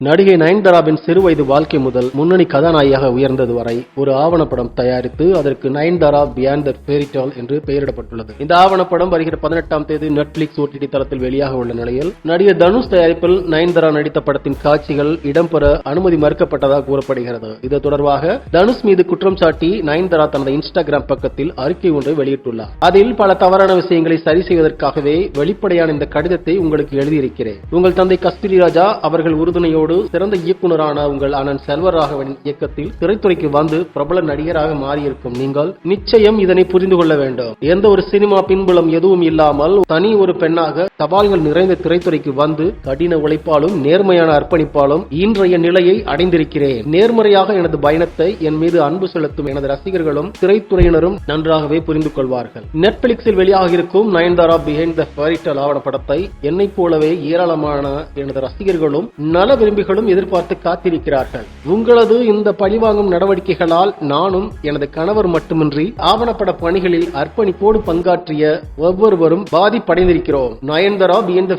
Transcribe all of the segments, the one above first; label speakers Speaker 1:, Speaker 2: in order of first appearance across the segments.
Speaker 1: நடிகை நயன்தாராவின் சிறுவயது வாழ்க்கை முதல் முன்னணி கதாநாயகியாக உயர்ந்தது வரை ஒரு ஆவணப்படம் தயாரித்து அதற்கு நயன்தாரா பியாண்ட் த ஃபேரிடால் என்று பெயரிடப்பட்டுள்ளது. இந்த ஆவணப்படம் வருகிற பதினெட்டாம் தேதி நெட்ஃபிளிக்ஸ் ஓடிடி தளத்தில் வெளியாக உள்ள நிலையில் நடிகர் தனுஷ் தயாரிப்பில் நயன்தாரா நடித்த படத்தின் காட்சிகள் இடம்பெற அனுமதி மறுக்கப்பட்டதாக கூறப்படுகிறது. இது தொடர்பாக தனுஷ் மீது குற்றம் சாட்டி நயன்தாரா தனது இன்ஸ்டாகிராம் பக்கத்தில் அறிக்கை ஒன்றை வெளியிட்டுள்ளார். அதில் பல தவறான விஷயங்களை சரி செய்வதற்காகவே வெளிப்படையான இந்த கடிதத்தை உங்களுக்கு எழுதியிருக்கிறேன். உங்கள் தந்தை கஸ்தூரி ராஜா அவர்கள் உறுதுணையோடு சிறந்த இயக்குனரான உங்கள் அண்ணன் செல்வராகவனின் இயக்கத்தில் திரைத்துறைக்கு வந்து பிரபல நடிகராக மாறியிருக்கும் நீங்கள் நிச்சயம் இதனை புரிந்து கொள்ள வேண்டும். எந்த ஒரு சினிமா பின்புலம் எதுவும் இல்லாமல் தனி ஒரு பெண்ணாக சவால்கள் நிறைந்த திரைத்துறைக்கு வந்து கடின உழைப்பாலும் நேர்மையான அர்ப்பணிப்பாலும் இன்றைய நிலையை அடைந்திருக்கிறேன். நேர்மறையாக எனது பயணத்தை என் மீது அன்பு செலுத்தும் எனது ரசிகர்களும் திரைத்துறையினரும் நன்றாகவே புரிந்து கொள்வார்கள். நெட்ஃபிளிக்ஸில் வெளியாக இருக்கும் நயன்தாரா பிஹைண்ட் த ஃபேரிட்டல் ஆவணப்படத்தை என்னைப் போலவே ஏராளமான எனது ரசிகர்களும் நல குடும்பிகளும் எதிர்பார்த்து காத்திருக்கிறார்கள். உங்களது இந்த பழிவாங்கும் நடவடிக்கைகளால் நானும் எனது கணவர் மட்டுமின்றி ஆவணப்பட பணிகளில் அர்ப்பணிப்போடு பங்காற்றிய ஒவ்வொருவரும் பாதிப்படைந்திருக்கிறோம். நயன்தாரா பிஹைண்ட்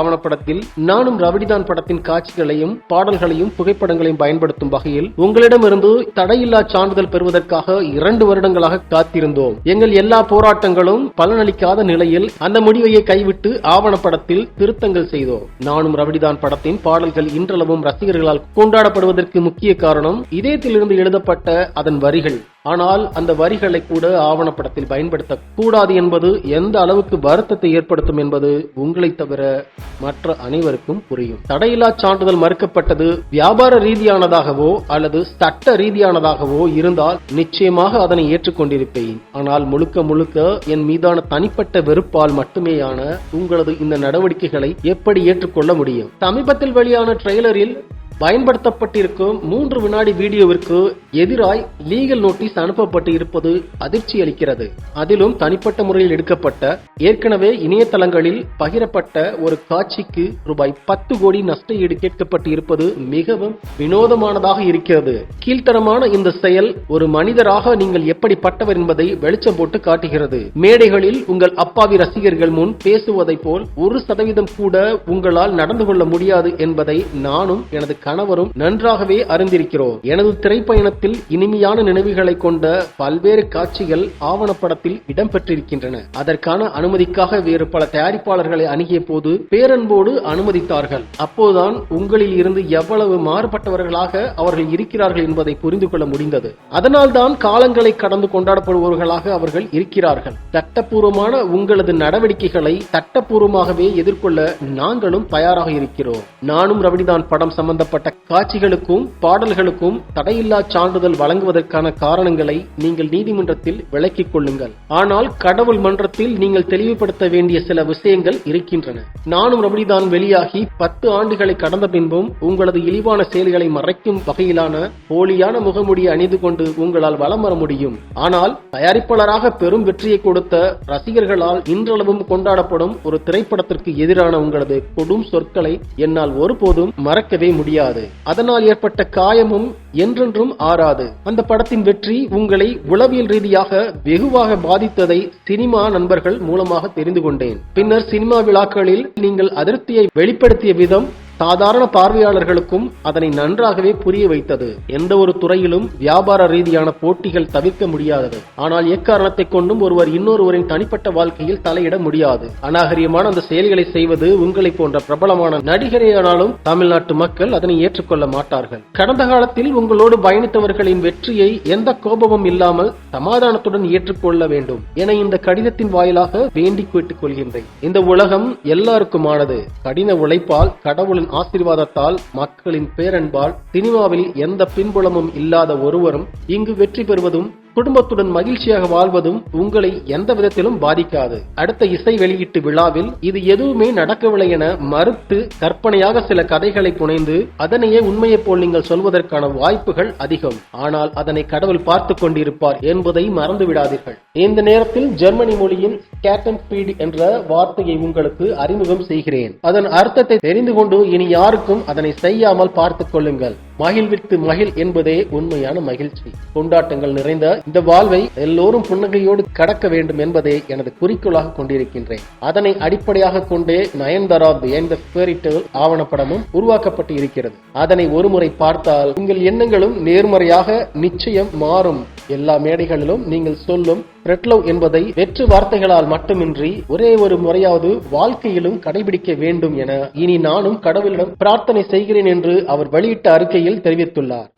Speaker 1: ஆவணப்படத்தில் நானும் ரவடிதான் படத்தின் காட்சிகளையும் பாடல்களையும் புகைப்படங்களையும் பயன்படுத்தும் வகையில் உங்களிடமிருந்து தடையில்லா சான்றிதழ் பெறுவதற்காக இரண்டு வருடங்களாக காத்திருந்தோம். எங்கள் எல்லா போராட்டங்களும் பலனளிக்காத நிலையில் அந்த முடிவையை கைவிட்டு ஆவணப்படத்தில் திருத்தங்கள் செய்தோம். நானும் ரவடிதான் படத்தின் பாடல்கள் இன்றளவும் ரசிகர்களால் கொண்டாடப்படுவதற்கு முக்கிய காரணம் இதயத்திலிருந்து எழுதப்பட்ட அதன் வரிகள். ஆனால் அந்த வரிகளை கூட ஆவணப்படத்தில் பயன்படுத்தக்கூடாது என்பது எந்த அளவுக்கு வருத்தத்தை ஏற்படுத்தும் என்பது உங்களை தவிர மற்ற அனைவருக்கும் புரியும். தடையில்லா சான்றிதழ் மறுக்கப்பட்டது வியாபார ரீதியானதாகவோ அல்லது சட்ட ரீதியானதாகவோ இருந்தால் நிச்சயமாக அதனை ஏற்றுக்கொண்டிருப்பேன். ஆனால் முழுக்க முழுக்க என் மீதான தனிப்பட்ட வெறுப்பால் மட்டுமேயான உங்களது இந்த நடவடிக்கைகளை எப்படி ஏற்றுக்கொள்ள முடியும்? சமீபத்தில் வெளியான ட்ரெய்லரில் பயன்படுத்தப்பட்டிருக்கும் மூன்று வினாடி வீடியோவிற்கு எதிராய் லீகல் நோட்டீஸ் அனுப்பப்பட்டு இருப்பது அதிர்ச்சி அளிக்கிறது அதிலும் தனிப்பட்ட முறையில் எடுக்கப்பட்ட ஏற்கனவே இணையதளங்களில் பகிரப்பட்ட ஒரு காட்சிக்கு ரூபாய் பத்து கோடி நஷ்ட ஈடு கேட்கப்பட்டு இருப்பது மிகவும் வினோதமானதாக இருக்கிறது. கீழ்த்தரமான இந்த செயல் ஒரு மனிதராக நீங்கள் எப்படிப்பட்டவர் என்பதை வெளிச்சம் போட்டு காட்டுகிறது. மேடைகளில் உங்கள் அப்பாவி ரசிகர்கள் முன் பேசுவதைப் போல் ஒரு சதவீதம் கூட உங்களால் நடந்து கொள்ள முடியாது என்பதை நானும் எனது கணவரும் நன்றாகவே அறிந்திருக்கிறோம். எனது திரைப்பயணத்தில் இனிமையான நினைவுகளை கொண்ட பல்வேறு காட்சிகள் ஆவணப்படத்தில் இடம்பெற்றிருக்கின்றன. அதற்கான அனுமதிக்காக வேறு பல தயாரிப்பாளர்களை அணுகிய போது பேரன்போடு அனுமதித்தார்கள். அப்போதுதான் உங்களில் இருந்து எவ்வளவு மாறுபட்டவர்களாக அவர்கள் இருக்கிறார்கள் என்பதை புரிந்து கொள்ள முடிந்தது. அதனால்தான் காலங்களை கடந்து கொண்டாடப்படுபவர்களாக அவர்கள் இருக்கிறார்கள். சட்டப்பூர்வமான உங்களது நடவடிக்கைகளை சட்டப்பூர்வமாகவே எதிர்கொள்ள நாங்களும் தயாராக இருக்கிறோம். நானும் ரவிடிதான் படம் சம்பந்தப்பட்ட காட்சிகளுக்கும் பாடல்களுக்கும் தடையில்லா சான்றிதழ் வழங்குவதற்கான காரணங்களை நீங்கள் நீதிமன்றத்தில் விளக்கிக் கொள்ளுங்கள். ஆனால் கடவுள் மன்றத்தில் நீங்கள் தெளிவுபடுத்த வேண்டிய சில விஷயங்கள் இருக்கின்றன. நானும் ரபடிதான் வெளியாகி பத்து ஆண்டுகளை கடந்த பின்பும் உங்களது இழிவான செயல்களை மறைக்கும் வகையிலான போலியான முகமுடியை அணிந்து கொண்டு உங்களால் வலம் வர முடியும். ஆனால் தயாரிப்பாளராக பெரும் வெற்றியை கொடுத்த ரசிகர்களால் இன்றளவும் கொண்டாடப்படும் ஒரு திரைப்படத்திற்கு எதிரான உங்களது கொடும் சொற்களை என்னால் ஒருபோதும் மறக்கவே முடியாது. அதனால் ஏற்பட்ட காயமும் என்றென்றும் ஆறாது. அந்த படத்தின் வெற்றி உங்களை உளவியல் ரீதியாக வெகுவாக பாதித்ததை சினிமா நண்பர்கள் மூலமாக தெரிந்து கொண்டேன். பின்னர் சினிமா விழாக்களில் நீங்கள் அதிருப்தியை வெளிப்படுத்திய விதம் சாதாரண பார்வையாளர்களுக்கும் அதனை நன்றாகவே புரிய வைத்தது. எந்த ஒரு துறையிலும் வியாபார ரீதியான போட்டிகள் தவிர்க்க முடியாதது. ஆனால் எக்காரணத்தை கொண்டும் ஒருவர் இன்னொருவரின் தனிப்பட்ட வாழ்க்கையில் தலையிட முடியாது. அநாகரியமான அந்த செயல்களை செய்வது உங்களை போன்ற பிரபலமான நடிகரையானாலும் தமிழ்நாட்டு மக்கள் அதனை ஏற்றுக்கொள்ள மாட்டார்கள். கடந்த காலத்தில் உங்களோடு பயணித்தவர்களின் வெற்றியை எந்த கோபமும் இல்லாமல் சமாதானத்துடன் ஏற்றுக்கொள்ள வேண்டும் என இந்த கடிதத்தின் வாயிலாக வேண்டிக் கேட்டுக் கொள்கின்றேன். இந்த உலகம் எல்லாருக்குமானது. கடின உழைப்பால் கடவுளின் ஆசீர்வாதத்தால் மக்களின் பேரன்பால் சினிமாவில் எந்த பின்புலமும் இல்லாத ஒருவரும் இங்கு வெற்றி பெறுவதும் குடும்பத்துடன் மகிழ்ச்சியாக வாழ்வதும் உங்களை எந்த விதத்திலும் பாதிக்காது. அடுத்த இசை வெளியீட்டு விழாவில் இது எதுவுமே நடக்கவில்லை என மறுத்து கற்பனையாக சில கதைகளை புனைந்து அதனையே உண்மையை போல் நீங்கள் சொல்வதற்கான வாய்ப்புகள் அதிகம். ஆனால் அதனை கடவுள் பார்த்து கொண்டிருப்பார் என்பதை மறந்து விடாதீர்கள். இந்த நேரத்தில் ஜெர்மனி மொழியின் கேட்டன் ஸ்பீட் என்ற வார்த்தையை உங்களுக்கு அறிமுகம் செய்கிறேன். அதன் அர்த்தத்தை தெரிந்து கொண்டு இனி யாருக்கும் அதனை செய்யாமல் பார்த்துக் கொள்ளுங்கள். மகிழ்வித்து மகிழ் என்பதே உண்மையான மகிழ்ச்சி. கொண்டாட்டங்கள் நிறைந்த இந்த வாழ்வை எல்லோரும் புன்னகையோடு கடக்க வேண்டும் என்பதே எனது குறிக்கோளாக கொண்டிருக்கின்றேன். அதனை அடிப்படையாக கொண்டே நயன்தாரா எந்த ஃபேரிட்டல் ஆவணப்படமும் உருவாக்கப்பட்டு இருக்கிறது. அதனை ஒருமுறை பார்த்தால் உங்கள் எண்ணங்களும் நேர்மறையாக நிச்சயம் மாறும். எல்லா மேடைகளிலும் நீங்கள் சொல்லும் ரெட்லவ் என்பதை வெற்று வார்த்தைகளால் மட்டுமின்றி ஒரே ஒரு முறையாவது வாழ்க்கையிலும் கடைபிடிக்க வேண்டும் என இனி நானும் கடவுளிடம் பிரார்த்தனை செய்கிறேன் என்று அவர் வெளியிட்ட அறிக்கையில் தெரிவித்துள்ளார்.